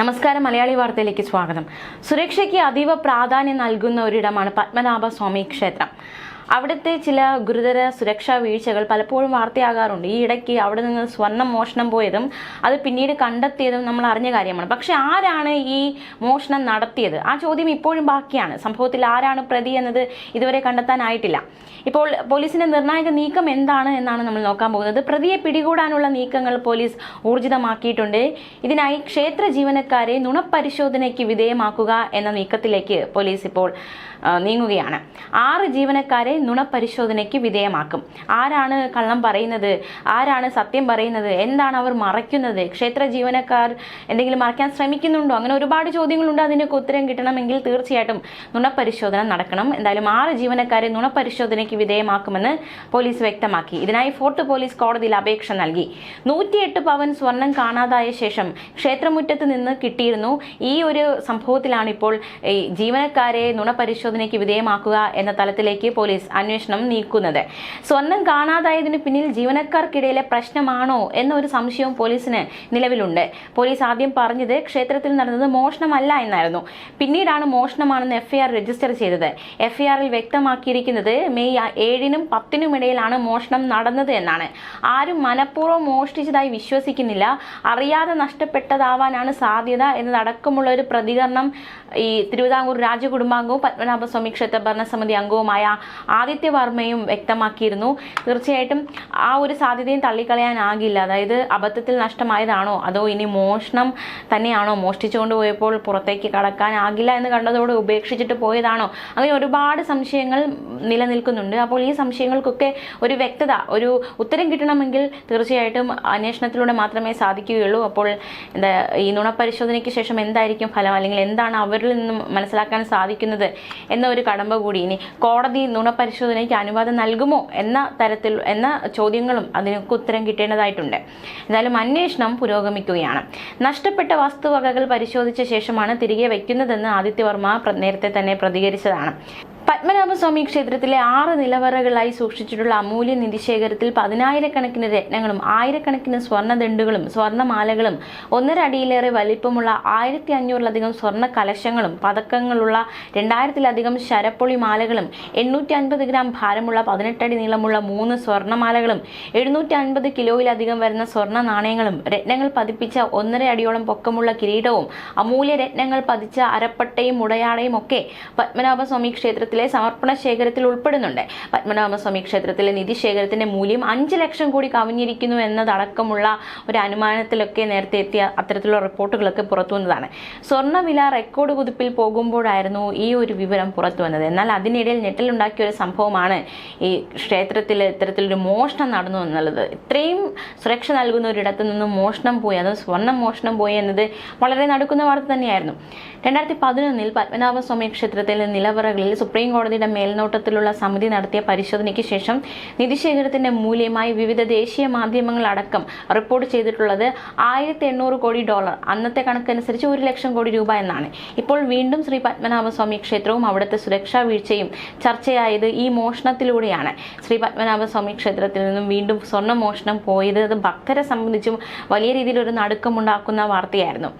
നമസ്കാരം മലയാളി വാർത്തയിലേക്ക് സ്വാഗതം. സുരക്ഷയ്ക്ക് അതീവ പ്രാധാന്യം നൽകുന്ന ഒരിടമാണ് പത്മനാഭ സ്വാമി ക്ഷേത്രം. അവിടുത്തെ ചില ഗുരുതര സുരക്ഷാ വീഴ്ചകൾ പലപ്പോഴും വാർത്തയാകാറുണ്ട്. ഈ ഇടയ്ക്ക് അവിടെ നിന്ന് സ്വർണം മോഷണം പോയതും അത് പിന്നീട് കണ്ടെത്തിയതും നമ്മൾ അറിഞ്ഞ കാര്യമാണ്. പക്ഷെ ആരാണ് ഈ മോഷണം നടത്തിയത്? ആ ചോദ്യം ഇപ്പോഴും ബാക്കിയാണ്. സംഭവത്തിൽ ആരാണ് പ്രതി എന്നത് ഇതുവരെ കണ്ടെത്താനായിട്ടില്ല. ഇപ്പോൾ പോലീസിന്റെ നിർണായക നീക്കം എന്താണ് എന്നാണ് നമ്മൾ നോക്കാൻ പോകുന്നത്. പ്രതിയെ പിടികൂടാനുള്ള നീക്കങ്ങൾ പോലീസ് ഊർജിതമാക്കിയിട്ടുണ്ട്. ഇതിനായി ക്ഷേത്ര ജീവനക്കാരെ നുണപരിശോധനയ്ക്ക് വിധേയമാക്കുക എന്ന നീക്കത്തിലേക്ക് പോലീസ് ഇപ്പോൾ നീങ്ങുകയാണ്. ആറ് ജീവനക്കാരെ നുണപരിശോധനയ്ക്ക് വിധേയമാക്കും. ആരാണ് കള്ളം പറയുന്നത്? ആരാണ് സത്യം പറയുന്നത്? എന്താണ് അവർ മറയ്ക്കുന്നത്? ക്ഷേത്ര ജീവനക്കാർ എന്തെങ്കിലും മറയ്ക്കാൻ ശ്രമിക്കുന്നുണ്ടോ? അങ്ങനെ ഒരുപാട് ചോദ്യങ്ങളുണ്ട് അതിനൊക്കെ ഉത്തരം കിട്ടണമെങ്കിൽ തീർച്ചയായിട്ടും നുണപരിശോധന നടക്കണം. എന്തായാലും ആറ് ജീവനക്കാരെ നുണപരിശോധനയ്ക്ക് വിധേയമാക്കുമെന്ന് പോലീസ് വ്യക്തമാക്കി. ഇതിനായി ഫോർട്ട് പോലീസ് കോടതിയിൽ അപേക്ഷ നൽകി. നൂറ്റിയെട്ട് പവൻ സ്വർണം കാണാതായ ശേഷം ക്ഷേത്രമുറ്റത്ത് നിന്ന് കിട്ടിയിരുന്നു. ഈ ഒരു സംഭവത്തിലാണ് ഇപ്പോൾ ജീവനക്കാരെ നുണപരിശോധനയ്ക്ക് വിധേയമാക്കുക എന്ന തലത്തിലേക്ക് പോലീസ് അന്വേഷണം നീക്കുന്നത്. സ്വർണം കാണാതായതിന് പിന്നിൽ ജീവനക്കാർക്കിടയിലെ പ്രശ്നമാണോ എന്നൊരു സംശയവും പോലീസിന് നിലവിലുണ്ട്. പോലീസ് ആദ്യം പറഞ്ഞത് ക്ഷേത്രത്തിൽ നടന്നത് മോഷണമല്ല എന്നായിരുന്നു. പിന്നീടാണ് മോഷണമാണെന്ന് എഫ്ഐആർ രജിസ്റ്റർ ചെയ്തത്. എഫ്ഐആറിൽ വ്യക്തമാക്കിയിരിക്കുന്നത് മെയ് ഏഴിനും പത്തിനും ഇടയിലാണ് മോഷണം നടന്നത് എന്നാണ്. ആരും മനഃപൂർവം മോഷ്ടിച്ചതായി വിശ്വസിക്കുന്നില്ല. അറിയാതെ നഷ്ടപ്പെട്ടതാവാനാണ് സാധ്യത എന്നതടക്കമുള്ള ഒരു പ്രതികരണം ഈ തിരുവിതാംകൂർ രാജകുടുംബാംഗവും പത്മനാഭസ്വാമി ക്ഷേത്ര ഭരണസമിതി അംഗവുമായ ആദിത്യ വർമ്മയും വ്യക്തമാക്കിയിരുന്നു. തീർച്ചയായിട്ടും ആ ഒരു സാധ്യതയും തള്ളിക്കളയാനാകില്ല. അതായത് അബദ്ധത്തിൽ നഷ്ടമായതാണോ? അതോ ഇനി മോഷണം തന്നെയാണോ? മോഷ്ടിച്ചുകൊണ്ട് പോയപ്പോൾ പുറത്തേക്ക് കടക്കാനാകില്ല എന്ന് കണ്ടതോടെ ഉപേക്ഷിച്ചിട്ട് പോയതാണോ? അങ്ങനെ ഒരുപാട് സംശയങ്ങൾ നിലനിൽക്കുന്നുണ്ട്. അപ്പോൾ ഈ സംശയങ്ങൾക്കൊക്കെ ഒരു വ്യക്തത ഒരു ഉത്തരം കിട്ടണമെങ്കിൽ തീർച്ചയായിട്ടും അന്വേഷണത്തിലൂടെ മാത്രമേ സാധിക്കുകയുള്ളൂ. അപ്പോൾ എന്താ ഈ നുണപരിശോധനയ്ക്ക് ശേഷം എന്തായിരിക്കും ഫലം? അല്ലെങ്കിൽ എന്താണ് അവരിൽ നിന്നും മനസ്സിലാക്കാൻ സാധിക്കുന്നത്? എന്ന ഒരു കടമ്പ കൂടി. ഇനി കോടതി നുണപരിശോധനയ്ക്ക് അനുവാദം നൽകുമോ എന്ന തരത്തിൽ എന്ന ചോദ്യങ്ങളും അതിനൊക്കെ ഉത്തരം കിട്ടേണ്ടതായിട്ടുണ്ട്. എന്തായാലും അന്വേഷണം പുരോഗമിക്കുകയാണ്. നഷ്ടപ്പെട്ട വസ്തുവകകൾ പരിശോധിച്ച ശേഷമാണ് തിരികെ വയ്ക്കുന്നതെന്ന് ആദിത്യവർമ്മ നേരത്തെ തന്നെ പ്രതികരിച്ചതാണ്. പത്മനാഭസ്വാമി ക്ഷേത്രത്തിലെ ആറ് നിലവറകളായി സൂക്ഷിച്ചിട്ടുള്ള അമൂല്യ നിധിശേഖരത്തിൽ പതിനായിരക്കണക്കിന് രത്നങ്ങളും ആയിരക്കണക്കിന് സ്വർണദണ്ഡുകളും സ്വർണമാലകളും ഒന്നര അടിയിലേറെ വലിപ്പമുള്ള ആയിരത്തി അഞ്ഞൂറിലധികം സ്വർണ കലശങ്ങളും പതക്കങ്ങളുള്ള രണ്ടായിരത്തിലധികം ശരപ്പൊളി മാലകളും എണ്ണൂറ്റി അൻപത് ഗ്രാം ഭാരമുള്ള പതിനെട്ടടി നീളമുള്ള മൂന്ന് സ്വർണമാലകളും എഴുന്നൂറ്റി അൻപത് കിലോയിലധികം വരുന്ന സ്വർണ നാണയങ്ങളും രത്നങ്ങൾ പതിപ്പിച്ച ഒന്നര അടിയോളം പൊക്കമുള്ള കിരീടവും അമൂല്യ രത്നങ്ങൾ പതിച്ച അരപ്പട്ടയും മുടയാടയും ഒക്കെ പത്മനാഭസ്വാമി ക്ഷേത്രത്തിലെ സമർപ്പണ ശേഖരത്തിൽ ഉൾപ്പെടുന്നുണ്ട്. പത്മനാഭസ്വാമി ക്ഷേത്രത്തിലെ നിധി ശേഖരത്തിന്റെ മൂല്യം അഞ്ച് ലക്ഷം കോടി കവിഞ്ഞിരിക്കുന്നു എന്നതടക്കമുള്ള ഒരു അനുമാനത്തിലൊക്കെ നേരത്തെ എത്തിയ അത്തരത്തിലുള്ള റിപ്പോർട്ടുകളൊക്കെ പുറത്തു വന്നതാണ്. സ്വർണവില റെക്കോർഡ് കുതിപ്പിൽ പോകുമ്പോഴായിരുന്നു ഈ ഒരു വിവരം പുറത്തു വന്നത്. എന്നാൽ അതിനിടയിൽ ഞെട്ടലുണ്ടാക്കിയ ഒരു സംഭവമാണ് ഈ ക്ഷേത്രത്തിൽ ഇത്തരത്തിലൊരു മോഷണം നടന്നു എന്നുള്ളത്. ഇത്രയും സുരക്ഷ നൽകുന്ന ഒരിടത്തു നിന്നും മോഷണം പോയി അത് സ്വർണം മോഷണം പോയി എന്നത് വളരെ നടക്കുന്ന വാർത്ത തന്നെയായിരുന്നു. രണ്ടായിരത്തി പതിനൊന്നിൽ പത്മനാഭസ്വാമി ക്ഷേത്രത്തിലെ നിലവറകളിൽ സുപ്രീം കോടതിയുടെ മേൽനോട്ടത്തിലുള്ള സമിതി നടത്തിയ പരിശോധനയ്ക്ക് ശേഷം നിധിശേഖരത്തിന്റെ മൂല്യമായി വിവിധ ദേശീയ മാധ്യമങ്ങളടക്കം റിപ്പോർട്ട് ചെയ്തിട്ടുള്ളത് ആയിരത്തി എണ്ണൂറ് കോടി ഡോളർ. അന്നത്തെ കണക്കനുസരിച്ച് ഒരു ലക്ഷം കോടി രൂപ എന്നാണ്. ഇപ്പോൾ വീണ്ടും ശ്രീ പത്മനാഭസ്വാമി ക്ഷേത്രവും അവിടുത്തെ സുരക്ഷാ വീഴ്ചയും ചർച്ചയായത് ഈ മോഷണത്തിലൂടെയാണ്. ശ്രീ പത്മനാഭസ്വാമി ക്ഷേത്രത്തിൽ നിന്നും വീണ്ടും സ്വർണ മോഷണം പോയത് ഭക്തരെ സംബന്ധിച്ചും വലിയ രീതിയിൽ ഒരു നടുക്കമുണ്ടാക്കുന്ന വാർത്തയായിരുന്നു.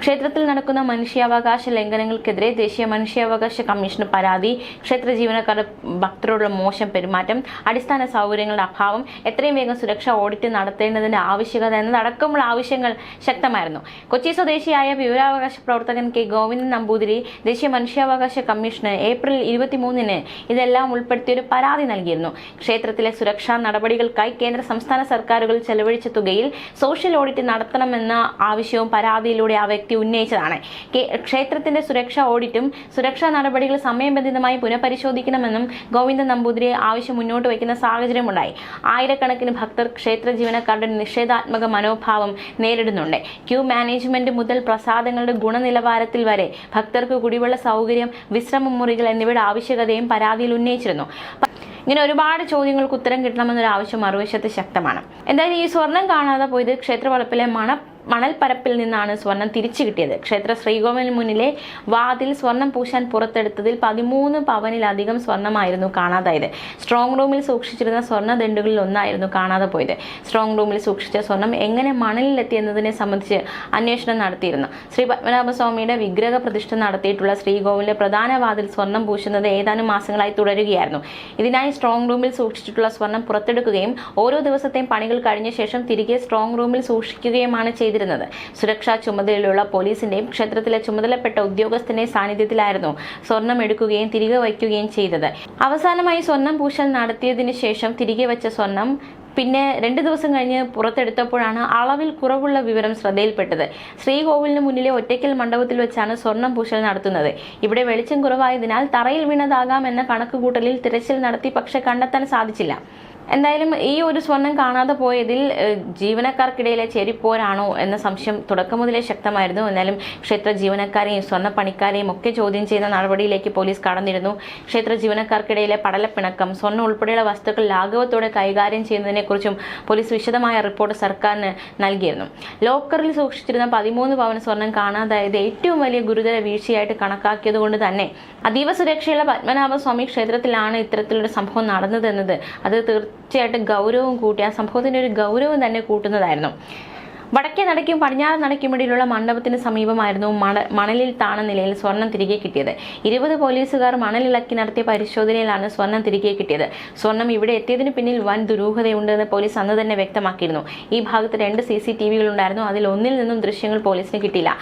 ക്ഷേത്രത്തിൽ നടക്കുന്ന മനുഷ്യാവകാശ ലംഘനങ്ങൾക്കെതിരെ ദേശീയ മനുഷ്യാവകാശ കമ്മീഷന് പരാതി. ക്ഷേത്ര ജീവനക്കാരുടെ ഭക്തരോടുള്ള മോശം പെരുമാറ്റം അടിസ്ഥാന സൗകര്യങ്ങളുടെ അഭാവം എത്രയും വേഗം സുരക്ഷാ ഓഡിറ്റ് നടത്തേണ്ടതിന്റെ ആവശ്യകത എന്നതടക്കമുള്ള ആവശ്യങ്ങൾ ശക്തമായിരുന്നു. കൊച്ചി സ്വദേശിയായ വിവരാവകാശ പ്രവർത്തകൻ കെ ഗോവിന്ദൻ നമ്പൂതിരി ദേശീയ മനുഷ്യാവകാശ കമ്മീഷന് ഏപ്രിൽ ഇരുപത്തിമൂന്നിന് ഇതെല്ലാം ഉൾപ്പെടുത്തിയൊരു പരാതി നൽകിയിരുന്നു. ക്ഷേത്രത്തിലെ സുരക്ഷാ നടപടികൾക്കായി കേന്ദ്ര സംസ്ഥാന സർക്കാരുകൾ ചെലവഴിച്ച തുകയിൽ സോഷ്യൽ ഓഡിറ്റ് നടത്തണമെന്ന ആവശ്യവും പരാതിയിലൂടെ ആ വ്യക്തി ഉന്നയിച്ചതാണ്. ക്ഷേത്രത്തിന്റെ സുരക്ഷാ ഓഡിറ്റും സുരക്ഷാ നടപടികൾ സമയബന്ധിതമായി പുനഃപരിശോധിക്കണമെന്നും ഗോവിന്ദൻ നമ്പൂതിരി ആവശ്യം മുന്നോട്ട് വയ്ക്കുന്ന സാഹചര്യമുണ്ടായി. ആയിരക്കണക്കിന് ഭക്തർ ക്ഷേത്ര ജീവനക്കാരുടെ നിഷേധാത്മക മനോഭാവം നേരിടുന്നുണ്ട്. ക്യൂ മാനേജ്മെന്റ് മുതൽ പ്രസാദങ്ങളുടെ ഗുണനിലവാരത്തിൽ വരെ ഭക്തർക്ക് കുടിവെള്ള സൗകര്യം വിശ്രമ മുറികൾ എന്നിവയുടെ ആവശ്യകതയും പരാതിയിൽ ഉന്നയിച്ചിരുന്നു. ഇങ്ങനെ ഒരുപാട് ചോദ്യങ്ങൾക്ക് ഉത്തരം കിട്ടണമെന്നൊരു ആവശ്യം മറുവശത്ത് ശക്തമാണ്. എന്തായാലും ഈ സ്വർണം കാണാതെ പോയത് ക്ഷേത്രവളപ്പിലെ മണ മണൽപ്പരപ്പിൽ നിന്നാണ് സ്വർണം തിരിച്ചു കിട്ടിയത്. ക്ഷേത്ര ശ്രീകോവിലിന് മുന്നിലെ വാതിൽ സ്വർണം പൂശാൻ പുറത്തെടുത്തതിൽ പതിമൂന്ന് പവനിലധികം സ്വർണമായിരുന്നു കാണാതായത്. സ്ട്രോങ് റൂമിൽ സൂക്ഷിച്ചിരുന്ന സ്വർണ ദണ്ടുകളിൽ ഒന്നായിരുന്നു കാണാതെ പോയത്. സ്ട്രോങ് റൂമിൽ സൂക്ഷിച്ച സ്വർണം എങ്ങനെ മണലിലെത്തിയെന്നതിനെ സംബന്ധിച്ച് അന്വേഷണം നടത്തിയിരുന്നു. ശ്രീ പത്മനാഭസ്വാമിയുടെ വിഗ്രഹ പ്രതിഷ്ഠ നടത്തിയിട്ടുള്ള ശ്രീകോവിലിലെ പ്രധാന വാതിൽ സ്വർണം പൂശുന്നത് ഏതാനും മാസങ്ങളായി തുടരുകയായിരുന്നു. ഇതിനായി സ്ട്രോങ് റൂമിൽ സൂക്ഷിച്ചിട്ടുള്ള സ്വർണം പുറത്തെടുക്കുകയും ഓരോ ദിവസത്തെയും പണികൾ കഴിഞ്ഞ ശേഷം തിരികെ സ്ട്രോങ് റൂമിൽ സൂക്ഷിക്കുകയുമാണ് ചെയ്തിരുന്നത്. സുരക്ഷാ ചുമതലയിലുള്ള പോലീസിന്റെയും ക്ഷേത്രത്തിലെ ചുമതലപ്പെട്ട ഉദ്യോഗസ്ഥന്റെ സാന്നിധ്യത്തിലായിരുന്നു സ്വർണം എടുക്കുകയും തിരികെ വയ്ക്കുകയും ചെയ്തത്. അവസാനമായി സ്വർണം പൂശൽ നടത്തിയതിനു ശേഷം തിരികെ വെച്ച സ്വർണം പിന്നെ രണ്ട് ദിവസം കഴിഞ്ഞ് പുറത്തെടുത്തപ്പോഴാണ് അളവിൽ കുറവുള്ള വിവരം ശ്രദ്ധയിൽപ്പെട്ടത്. ശ്രീകോവിലിന് മുന്നിലെ ഒറ്റയ്ക്കൽ മണ്ഡപത്തിൽ വെച്ചാണ് സ്വർണം പൂശൽ നടത്തുന്നത്. ഇവിടെ വെളിച്ചം കുറവായതിനാൽ തറയിൽ വീണതാകാം എന്ന കണക്കുകൂട്ടലിൽ തിരച്ചിൽ നടത്തി പക്ഷെ കണ്ടെത്താൻ സാധിച്ചില്ല. എന്തായാലും ഈ ഒരു സ്വർണം കാണാതെ പോയതിൽ ജീവനക്കാർക്കിടയിലെ ചേരിപ്പോരാണോ എന്ന സംശയം തുടക്കം മുതലേ ശക്തമായിരുന്നു. എന്നാലും ക്ഷേത്ര ജീവനക്കാരെയും സ്വർണ പണിക്കാരെയും ഒക്കെ ചോദ്യം ചെയ്യുന്ന നടപടിയിലേക്ക് പോലീസ് കടന്നിരുന്നു. ക്ഷേത്ര ജീവനക്കാർക്കിടയിലെ പടലപ്പിണക്കം സ്വർണം ഉൾപ്പെടെയുള്ള വസ്തുക്കൾ ലാഘവത്തോടെ കൈകാര്യം ചെയ്യുന്നതിനെക്കുറിച്ചും പോലീസ് വിശദമായ റിപ്പോർട്ട് സർക്കാരിന് നൽകിയിരുന്നു. ലോക്കറിൽ സൂക്ഷിച്ചിരുന്ന പതിമൂന്ന് പവൻ സ്വർണം കാണാതായത് ഏറ്റവും വലിയ ഗുരുതര വീഴ്ചയായിട്ട് കണക്കാക്കിയതുകൊണ്ട് തന്നെ അതീവ സുരക്ഷയുള്ള പത്മനാഭസ്വാമി ക്ഷേത്രത്തിലാണ് ഇത്തരത്തിലൊരു സംഭവം നടന്നതെന്നത്. അത് തീർച്ചയായിട്ടും ഗൗരവം കൂട്ടി ആ സംഭവത്തിന്റെ ഒരു ഗൗരവം തന്നെ കൂട്ടുന്നതായിരുന്നു. വടക്കേ നടക്കും പടിഞ്ഞാറ് നടക്കും ഇടയിലുള്ള മണ്ഡപത്തിന് സമീപമായിരുന്നു മണ മണലിൽ താണ നിലയിൽ സ്വർണം തിരികെ കിട്ടിയത്. ഇരുപത് പോലീസുകാർ മണലിളക്കി നടത്തിയ പരിശോധനയിലാണ് സ്വർണം തിരികെ കിട്ടിയത്. സ്വർണം ഇവിടെ എത്തിയതിന് പിന്നിൽ വൻ ദുരൂഹതയുണ്ടെന്ന് പോലീസ് അന്ന് തന്നെ വ്യക്തമാക്കിയിരുന്നു. ഈ ഭാഗത്ത് രണ്ട് സി സി ടി വികളുണ്ടായിരുന്നു. അതിൽ ഒന്നിൽ നിന്നും ദൃശ്യങ്ങൾ പോലീസിന് കിട്ടിയില്ല.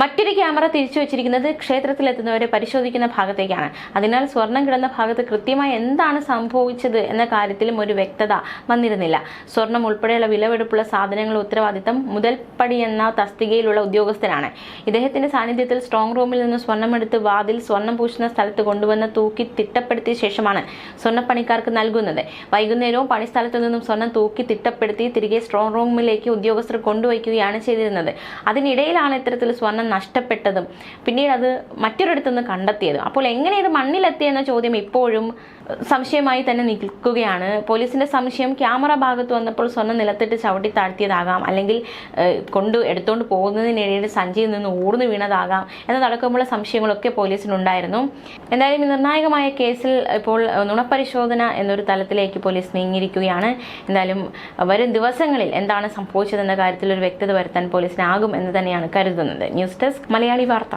മറ്റൊരു ക്യാമറ തിരിച്ചു വെച്ചിരിക്കുന്നത് ക്ഷേത്രത്തിലെത്തുന്നവരെ പരിശോധിക്കുന്ന ഭാഗത്തേക്കാണ്. അതിനാൽ സ്വർണം കിടന്ന ഭാഗത്ത് കൃത്യമായി എന്താണ് സംഭവിച്ചത് എന്ന കാര്യത്തിലും ഒരു വ്യക്തത വന്നിരുന്നില്ല. സ്വർണം ഉൾപ്പെടെയുള്ള വിലവെടുപ്പുള്ള സാധനങ്ങളുടെ ഉത്തരവാദിത്തം മുതൽപ്പടി എന്ന തസ്തികയിലുള്ള ഉദ്യോഗസ്ഥനാണ്. ഇദ്ദേഹത്തിന്റെ സാന്നിധ്യത്തിൽ സ്ട്രോങ് റൂമിൽ നിന്ന് സ്വർണമെടുത്ത് വാതിൽ സ്വർണം പൂശുന്ന സ്ഥലത്ത് കൊണ്ടുവന്ന് തൂക്കി തിട്ടപ്പെടുത്തിയ ശേഷമാണ് സ്വർണപ്പണിക്കാർക്ക് നൽകുന്നത്. വൈകുന്നേരവും പണിസ്ഥലത്തു നിന്നും സ്വർണം തൂക്കി തിട്ടപ്പെടുത്തി തിരികെ സ്ട്രോങ് റൂമിലേക്ക് ഉദ്യോഗസ്ഥർ കൊണ്ടുവയ്ക്കുകയാണ് ചെയ്തിരുന്നത്. അതിനിടയിലാണ് ഇത്തരത്തിൽ സ്വർണം നഷ്ടപ്പെട്ടതും. പിന്നീട് അത് മറ്റൊരിടത്തുനിന്ന് കണ്ടെത്തിയത്. അപ്പോൾ എങ്ങനെ ഇത് മണ്ണിലെത്തിയെന്ന ചോദ്യം ഇപ്പോഴും സംശയമായി തന്നെ നിൽക്കുകയാണ്. പോലീസിന്റെ സംശയം ക്യാമറ ഭാഗത്ത് വന്നപ്പോൾ സ്വർണം നിലത്തിട്ട് ചവിട്ടി താഴ്ത്തിയതാകാം. അല്ലെങ്കിൽ കൊണ്ടു കൊണ്ട് എടുത്തുകൊണ്ട് പോകുന്നതിനിടയിൽ സഞ്ചിയിൽ നിന്ന് ഊർന്നു വീണതാകാം എന്നതടക്കമുള്ള സംശയങ്ങളൊക്കെ പോലീസിനുണ്ടായിരുന്നു. എന്തായാലും ഈ നിർണായകമായ കേസിൽ ഇപ്പോൾ നുണപരിശോധന എന്നൊരു തലത്തിലേക്ക് പോലീസ് നീങ്ങിയിരിക്കുകയാണ്. എന്തായാലും വരും ദിവസങ്ങളിൽ എന്താണ് സംഭവിച്ചതെന്ന കാര്യത്തിൽ ഒരു വ്യക്തത വരുത്താൻ പോലീസിനാകും എന്ന് തന്നെയാണ് കരുതുന്നത്. ന്യൂസ് ഡെസ്ക് മലയാളി വാർത്ത.